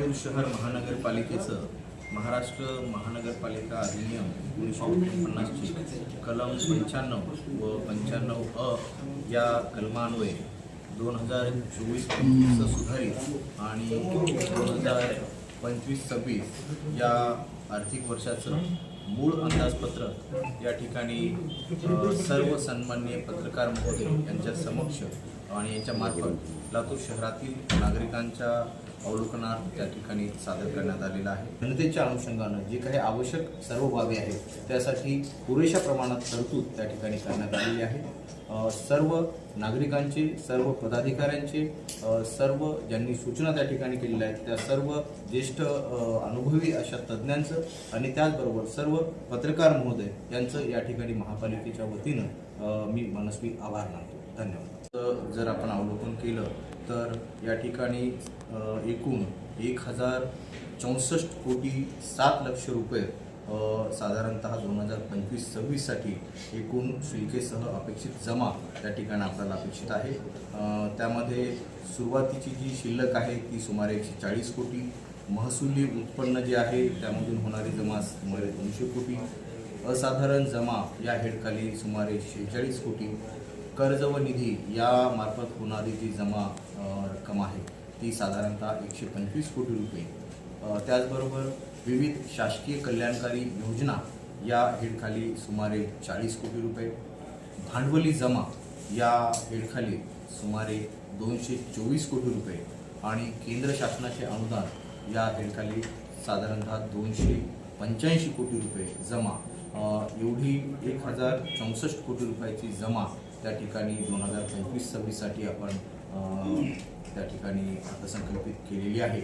शहर महानगरपालिकेचं महाराष्ट्र महानगरपालिका अधिनियम एकोणीसशे पन्नासची कलम पंच्याण्णव व पंच्याण्णव अ या कलमान्वये दोन हजार चोवीस पंचवीसचं सुधारित आणि दोन हजार पंचवीस सव्वीस या आर्थिक वर्षाचं मूळ अंदाजपत्रक या ठिकाणी सर्व सन्मान्य पत्रकार महोदय यांच्या समक्ष आणि याच्या मार्फत लातूर शहरातील नागरिकांच्या अवलोकनार त्या ठिकाणी सादर करण्यात आलेला आहे. जनतेच्या अनुषंगानं जे काही आवश्यक सर्व बाबी आहेत त्यासाठी पुरेशा प्रमाणात तरतूद त्या ठिकाणी करण्यात आलेली आहे. सर्व नागरिकांचे सर्व पदाधिकाऱ्यांचे सर्व ज्यांनी सूचना त्या ठिकाणी केलेल्या आहेत त्या सर्व ज्येष्ठ अनुभवी अशा तज्ज्ञांचं आणि त्याचबरोबर सर्व पत्रकार महोदय यांचं या ठिकाणी महापालिकेच्या वतीनं मी मनस्वी आभार मानतो. धन्यवाद. तर जर आपण अवलोकन केलं तर या ठिकाणी एकूण एक हजार चौसष्ट कोटी सात लक्ष रुपये साधारणतः दोन हजार पंचवीस सव्वीससाठी एकूण शुल्केसह अपेक्षित जमा त्या ठिकाणी आपल्याला अपेक्षित आहे. त्यामध्ये सुरुवातीची जी शिल्लक आहे ती सुमारे एकशे चाळीस कोटी. महसुली उत्पन्न जे आहे त्यामधून होणारी जमा सुमारे दोनशे कोटी. असाधारण जमा या हेडखाली सुमारे शेहेचाळीस कोटी. कर्ज व निधी या मार्फत होणारी जी जमा रक्कम आहे ती साधारणतः एकशे पंचवीस कोटी रुपये. त्याचबरोबर विविध शासकीय कल्याणकारी योजना या हेडखाली सुमारे चाळीस कोटी रुपये भांडवली जमा या हेडखाली सुमारे दोनशे चोवीस कोटी रुपये आणि केंद्र शासनाचे अनुदान या हेडखाली साधारणतः दोनशे पंच्याऐंशी कोटी रुपये जमा. एवढी एक हजार चौसष्ट कोटी रुपयाची जमा त्या ठिकाणी दोन हजार पंचवीस सव्वीससाठी आपण त्या ठिकाणी अर्थसंकल्पित केलेली आहे.